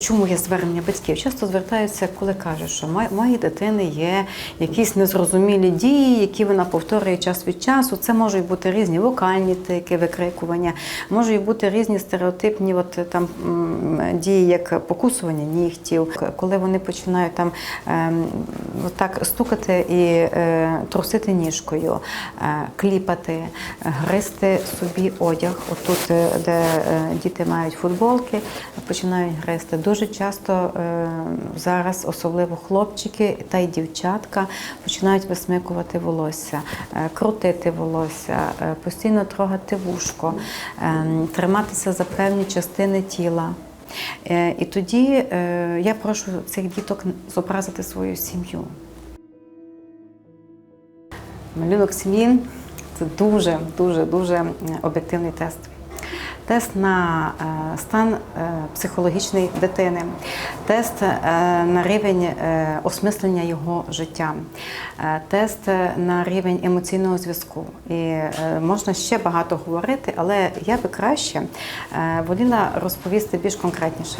Чому є звернення батьків? Часто звертаються, коли кажуть, що «Ма- моїй дитини є якісь незрозумілі дії, які вона повторює час від часу. Це можуть бути різні вокальні тики, викрикування, можуть бути різні стереотипні от, там, дії, як покусування нігтів, коли вони починають там ем, так стукати і е, трусити ніжкою, е, кліпати, гризти собі одяг. Отут, е, де діти мають футболки, починають гризти. Дуже часто е, зараз, особливо хлопчики та й дівчатка, починають висмикувати волосся, е, крутити волосся, е, постійно трогати вушко, триматися за певні частини тіла. І тоді я прошу цих діток зобразити свою сім'ю. Малюнок сім'ї це дуже, дуже, дуже об'єктивний тест. Тест на е, стан е, психологічний дитини, тест е, на рівень осмислення його життя, тест на рівень емоційного зв'язку. І можна ще багато говорити, але я би краще воліла розповісти більш конкретніше.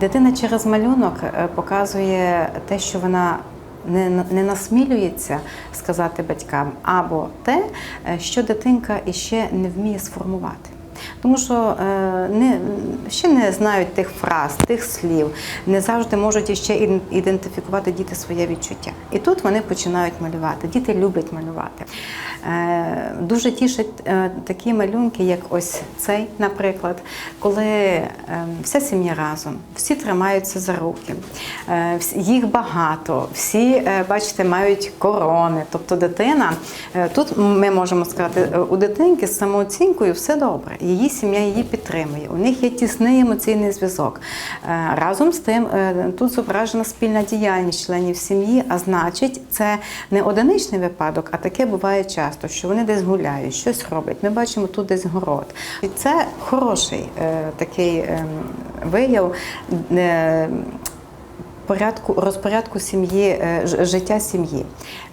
Дитина через малюнок показує те, що вона не, не насмілюється сказати батькам, або те, е, що дитинка іще не вміє сформувати. Тому що е, не, ще не знають тих фраз, тих слів, не завжди можуть іден- ідентифікувати діти своє відчуття. І тут вони починають малювати. Діти люблять малювати. Е, дуже тішать е, такі малюнки, як ось цей, наприклад, коли вся сім'я разом, всі тримаються за руки, їх багато, всі, бачите, мають корони. Тобто дитина, тут ми можемо сказати, у дитинки з самооцінкою все добре. Її сім'я її підтримує. У них є тісний емоційний зв'язок. Е, Разом з тим, е, тут зображена спільна діяльність членів сім'ї, а значить, це не одиничний випадок, а таке буває часто, що вони десь гуляють, щось роблять. Ми бачимо тут десь город. І це хороший е, такий ем, вияв. Порядку розпорядку сім'ї, е, життя сім'ї.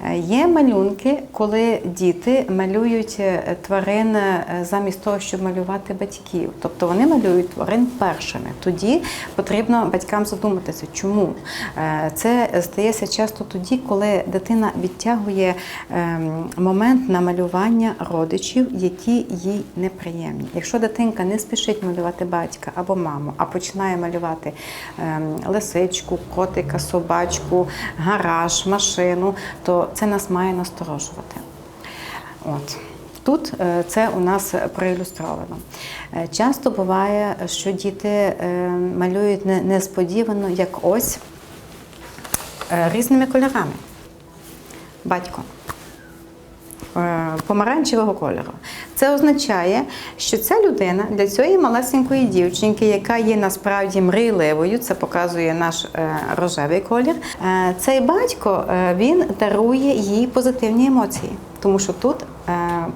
Е, Є малюнки, коли діти малюють е, тварин замість того, щоб малювати батьків. Тобто вони малюють тварин першими. Тоді потрібно батькам задуматися, чому це стається часто тоді, коли дитина відтягує ем, момент на малювання родичів, які їй неприємні. Якщо дитинка не спішить малювати батька або маму, а починає малювати ем, лисичку, котика, собачку, гараж, машину, то це нас має насторожувати. От. Тут е, це у нас проілюстровано. Е, Часто буває, що діти е, малюють несподівано, як ось різними кольорами. Батько помаранчевого кольору. Це означає, що ця людина для цієї малесенької дівчинки, яка є насправді мрійливою, це показує наш е, рожевий колір. е, Цей батько е, він дарує їй позитивні емоції, тому що тут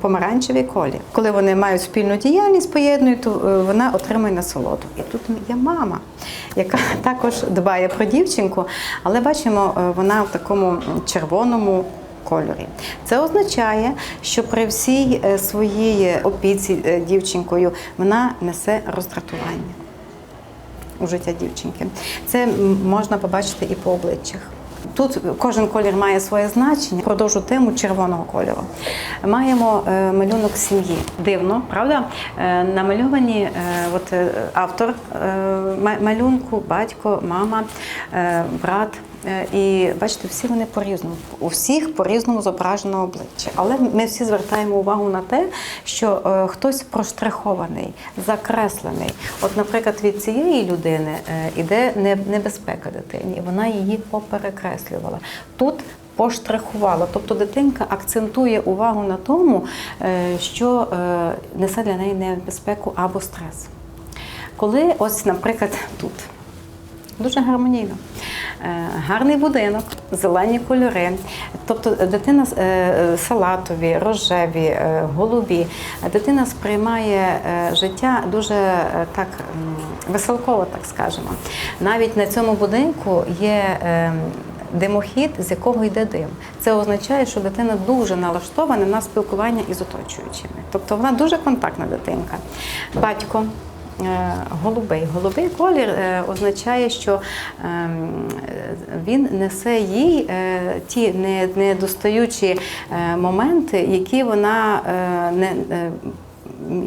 помаранчевий колір. Коли вони мають спільну діяльність, поєднують, то вона отримує насолоду. І тут є мама, яка також дбає про дівчинку, але бачимо, вона в такому червоному кольорі. Це означає, що при всій е, своїй опіці е, дівчинкою вона несе роздратування у життя дівчинки. Це можна побачити і по обличчях. Тут кожен колір має своє значення. Продовжу тему червоного кольору. Маємо е, малюнок сім'ї. Дивно, правда? Намальовані от, автор малюнку, батько, мама, брат. Е, І бачите, всі вони по-різному. У всіх по-різному зображено обличчя. Але ми всі звертаємо увагу на те, що е, хтось проштрихований, закреслений. От, наприклад, від цієї людини е, іде небезпека дитині, і вона її поперекреслювала. Тут поштрихувала, тобто дитинка акцентує увагу на тому, е, що е, несе для неї небезпеку або стрес. Коли ось, наприклад, тут Дуже гармонійно. Е, Гарний будинок, зелені кольори. Тобто дитина е, салатові, рожеві, е, голубі. Дитина сприймає е, життя дуже е, так веселково, так скажемо. Навіть на цьому будинку є е, димохід, з якого йде дим. Це означає, що дитина дуже налаштована на спілкування із оточуючими. Тобто вона дуже контактна дитинка. Батько е, голубий. Голубий колір е, означає, що ем, е, він несе їй е, ті не- недостаючі е, моменти, які вона е, не. е,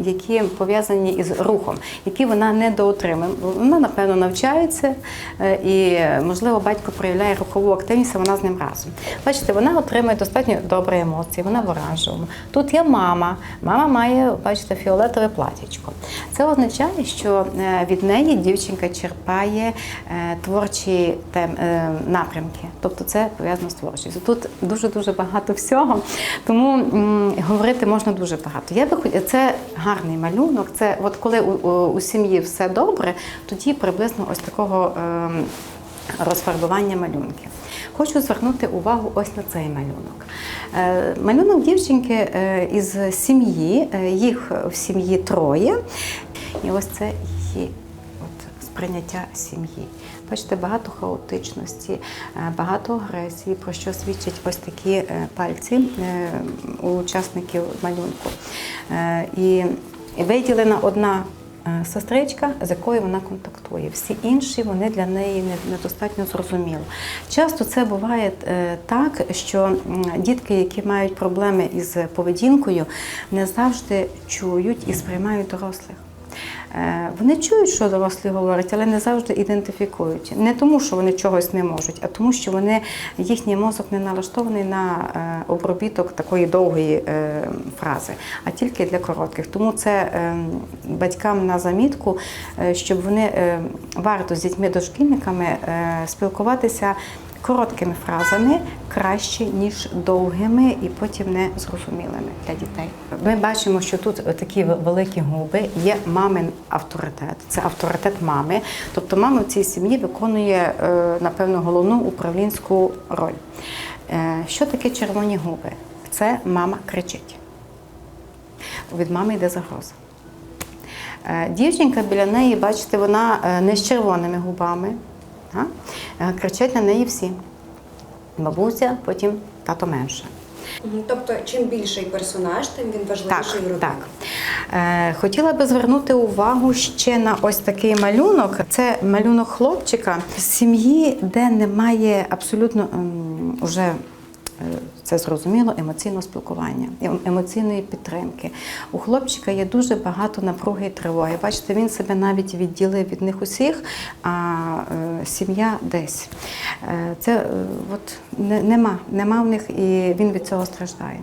які пов'язані із рухом, які вона не доотримує. Вона, напевно, навчається, е, і, можливо, батько проявляє рухову активність, а вона з ним разом. Бачите, вона отримує достатньо добрі емоції, вона в оранжевому. Тут є мама. Мама має, бачите, фіолетове платічко. Це означає, що е, від неї дівчинка черпає е, творчі напрямки. Тобто це пов'язано з творчістю. Тут дуже-дуже багато всього, тому говорити можна дуже багато. Я би це гарний малюнок. Це от коли у, у, сім'ї все добре, тоді приблизно ось такого ем, розфарбування малюнків. Хочу звернути увагу ось на цей малюнок. Е, Малюнок дівчинки е, із сім'ї, е, їх в сім'ї троє. І ось це її от, сприйняття сім'ї. Бачите, багато хаотичності, е, багато агресії, про що свідчать ось такі е, пальці е, у учасників малюнку. І виділена одна сестричка, з якою вона контактує. Всі інші вони для неї недостатньо зрозуміло. Часто це буває так, що дітки, які мають проблеми із поведінкою, не завжди чують і сприймають дорослих. Е, Вони чують, що дорослі говорять, але не завжди ідентифікують. Не тому, що вони чогось не можуть, а тому, що вони їхній мозок не налаштований на е, обробіток такої довгої е, фрази, а тільки для коротких. Тому це батькам на замітку, щоб вони варто з дітьми-дошкільниками е, спілкуватися. Короткими фразами краще, ніж довгими і потім не зрозумілими для дітей. Ми бачимо, що тут такі великі губи є мамин авторитет. Це авторитет мами. Тобто мама в цій сім'ї виконує, е, напевно, головну управлінську роль. Е, Що таке червоні губи? Це мама кричить. Від мами йде загроза. Е, Дівчинка біля неї, бачите, вона не з червоними губами. Е, Кричать на неї всі. Бабуся, потім тато менше. Тобто, чим більший персонаж, тим він важливіший в так. Е, хотіла би звернути увагу ще на ось такий малюнок. Це малюнок хлопчика з сім'ї, де немає абсолютно уже. Це зрозуміло, емоційного спілкування, ем- емоційної підтримки. У хлопчика є дуже багато напруги і тривоги. Бачите, він себе навіть відділив від них усіх, а е, сім'я десь. Е, це е, от нема, нема в них, і він від цього страждає.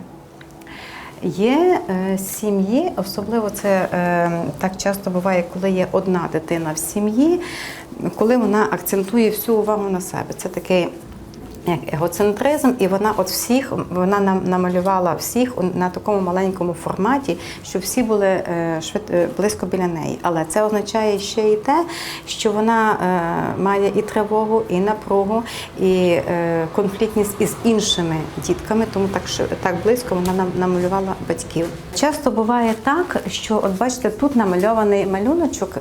Є е, сім'ї, особливо це е, так часто буває, коли є одна дитина в сім'ї, коли вона акцентує всю увагу на себе. Це такий егоцентризм, і вона от всіх вона нам намалювала всіх на такому маленькому форматі, щоб всі були е, швид, е, близько біля неї. Але це означає ще і те, що вона е, має і тривогу, і напругу, і конфліктність із іншими дітками, тому так так близько вона нам намалювала батьків. Часто буває так, що от бачите, тут намальований малюночок.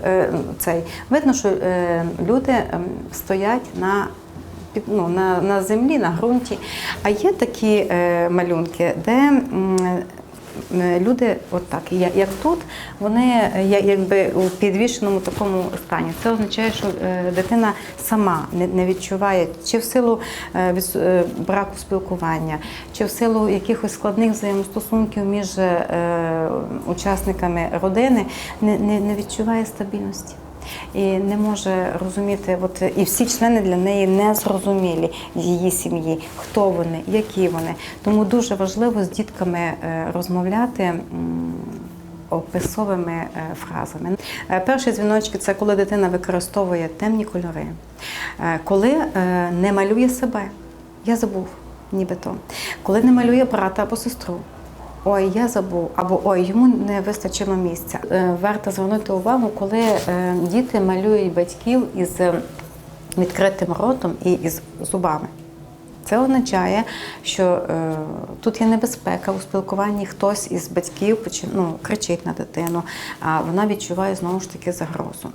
Цей видно, що люди ем, стоять на під- ну, на, на землі, на ґрунті. А є такі е, малюнки, де е, люди, от так, я- як тут, вони я- якби у підвішеному такому стані. Це означає, що е, дитина сама не, не відчуває, чи в силу е, е, браку спілкування, чи в силу якихось складних взаємостосунків між е, учасниками родини, не, не, не відчуває стабільності і не може розуміти, от і всі члени для неї не зрозумілі її сім'ї, хто вони, які вони. Тому дуже важливо з дітками е, розмовляти. Описовими е, фразами. Е, Перші дзвіночки це коли дитина використовує темні кольори, коли не малює себе. Я забув, нібито. Коли не малює брата або сестру. Ой, я забув, або ой, йому не вистачило місця. Е, Варто звернути увагу, коли е, діти малюють батьків із е, відкритим ротом і із зубами. Це означає, що е, тут є небезпека у спілкуванні. Хтось із батьків ну, кричить на дитину, а вона відчуває знову ж таки загрозу.